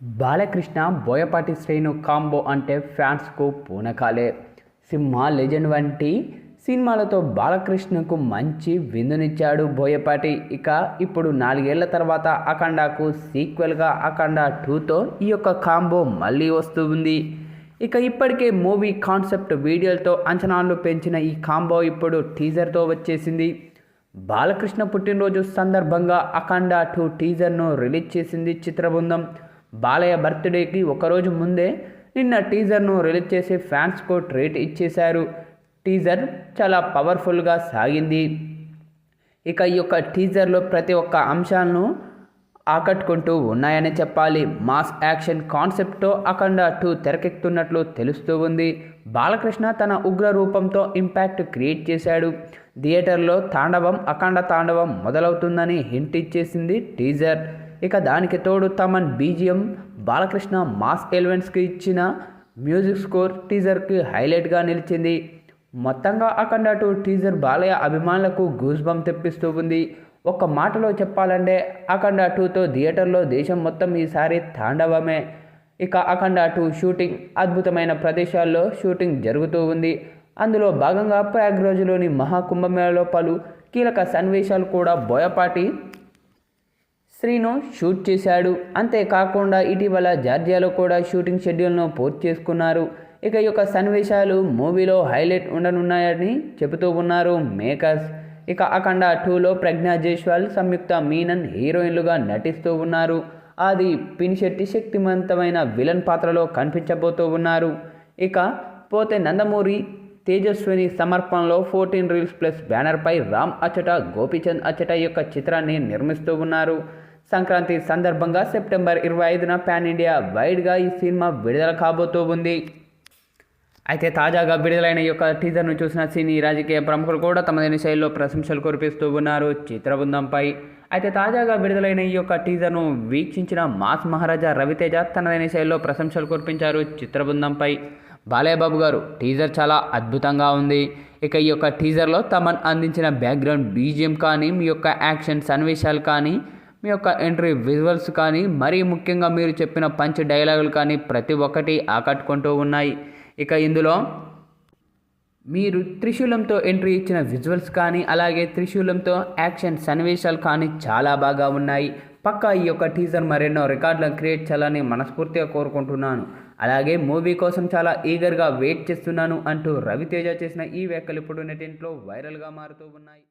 Balakrishna Boyapati Srenu combo అంటే ఫ్యాన్స్కు పూనకాలే. సింహ legend వంటి సినిమాలతో బాలకృష్ణకు మంచి విందునిచ్చాడు బోయపాటి. ఇక ఇప్పుడు నాలుగేళ్ళ తర్వాత అఖండాకు సీక్వెల్గా అఖండ టూతో ఈ యొక్క కాంబో మళ్ళీ వస్తూ ఉంది. ఇక ఇప్పటికే మూవీ కాన్సెప్ట్ వీడియోలతో అంచనాలు పెంచిన ఈ కాంబో ఇప్పుడు టీజర్తో వచ్చేసింది. బాలకృష్ణ పుట్టినరోజు సందర్భంగా అఖండ టూ టీజర్ను రిలీజ్ చేసింది చిత్రబృందం. బాలయ్య బర్త్డేకి ఒకరోజు ముందే నిన్న టీజర్ను రిలీజ్ చేసి ఫ్యాన్స్కు ట్రీట్ ఇచ్చేశారు. టీజర్ చాలా పవర్ఫుల్గా సాగింది. ఇక ఈ యొక్క టీజర్లో ప్రతి ఒక్క అంశాలను ఆకట్టుకుంటూ ఉన్నాయని చెప్పాలి. మాస్ యాక్షన్ కాన్సెప్ట్తో అఖండ టూ తెరకెక్కుతున్నట్లు తెలుస్తూ ఉంది. బాలకృష్ణ తన ఉగ్ర రూపంతో ఇంపాక్ట్ క్రియేట్ చేశాడు. థియేటర్లో తాండవం అఖండ తాండవం మొదలవుతుందని హింట్ ఇచ్చేసింది టీజర్. ఇక దానికి తోడు తమన్ బీజిఎం బాలకృష్ణ మాస్ ఎలిమెంట్స్కి ఇచ్చిన మ్యూజిక్ స్కోర్ టీజర్కి హైలైట్గా నిలిచింది. మొత్తంగా అఖండ టూ టీజర్ బాలయ్య అభిమానులకు గూజ్బం తెప్పిస్తూ ఉంది. ఒక్క మాటలో చెప్పాలంటే అఖండ టూతో థియేటర్లో దేశం మొత్తం ఈసారి తాండవమే. ఇక అఖండ టూ షూటింగ్ అద్భుతమైన ప్రదేశాల్లో షూటింగ్ జరుగుతూ ఉంది. అందులో భాగంగా ప్రయాగ్రాజ్లోని మహాకుంభమేళలో పలు కీలక సన్నివేశాలు కూడా బోయపాటి శ్రీను షూట్ చేశాడు. అంతేకాకుండా ఇటీవల జార్జియాలో కూడా షూటింగ్ షెడ్యూల్ను పూర్తి చేసుకున్నారు. ఇక ఈ యొక్క సన్నివేశాలు మూవీలో హైలైట్ ఉండనున్నాయని చెబుతూ ఉన్నారు మేకర్స్. ఇక అఖండ టూలో ప్రజ్ఞా జైస్వాల్ సంయుక్త మీనన్ హీరోయిన్లుగా నటిస్తూ ఉన్నారు. అది పినిశెట్టి శక్తివంతమైన విలన్ పాత్రలో కనిపించబోతూ ఉన్నారు. ఇక పోతే నందమూరి తేజస్విని సమర్పణలో ఫోర్టీన్ రీల్స్ ప్లస్ బ్యానర్పై రామ్ అచ్చట గోపీచంద్ అచ్చట యొక్క చిత్రాన్ని నిర్మిస్తూ ఉన్నారు. సంక్రాంతి సందర్భంగా సెప్టెంబర్ ఇరవై ఐదున పాన్ ఇండియా వైడ్గా ఈ సినిమా విడుదల కాబోతూ ఉంది అయితే తాజాగా విడుదలైన ఈ యొక్క టీజర్ను చూసిన సినీ రాజకీయ ప్రముఖులు కూడా తమదైన శైలిలో ప్రశంసలు కురిపిస్తూ ఉన్నారు చిత్రబృందంపై. అయితే తాజాగా విడుదలైన ఈ యొక్క టీజర్ను వీక్షించిన మాస్ మహారాజా రవితేజ తనదైన శైలిలో ప్రశంసలు కురిపించారు చిత్రబృందంపై. బాలయ్యబాబు గారు టీజర్ చాలా అద్భుతంగా ఉంది. ఇక ఈ యొక్క టీజర్లో తమన్ అందించిన బ్యాక్గ్రౌండ్ బీజిఎం కానీ మీ యొక్క యాక్షన్ సన్నివేశాలు కానీ మీ యొక్క ఎంట్రీ విజువల్స్ కానీ మరీ ముఖ్యంగా మీరు చెప్పిన పంచ్ డైలాగులు కానీ ప్రతి ఒక్కటి ఆకట్టుకుంటూ ఉన్నాయి. ఇక ఇందులో మీరు త్రిశూలంతో ఎంట్రీ ఇచ్చిన విజువల్స్ కానీ అలాగే త్రిశూలంతో యాక్షన్ సన్నివేశాలు కానీ చాలా బాగా ఉన్నాయి. పక్కా ఈ యొక్క టీజర్ మరెన్నో రికార్డులను క్రియేట్ చేయాలని మనస్ఫూర్తిగా కోరుకుంటున్నాను. అలాగే మూవీ కోసం చాలా ఈగర్గా వెయిట్ చేస్తున్నాను అంటూ రవితేజ చేసిన ఈ వ్యాఖ్యలు ఇప్పుడు నెటింట్లో వైరల్గా మారుతూ ఉన్నాయి.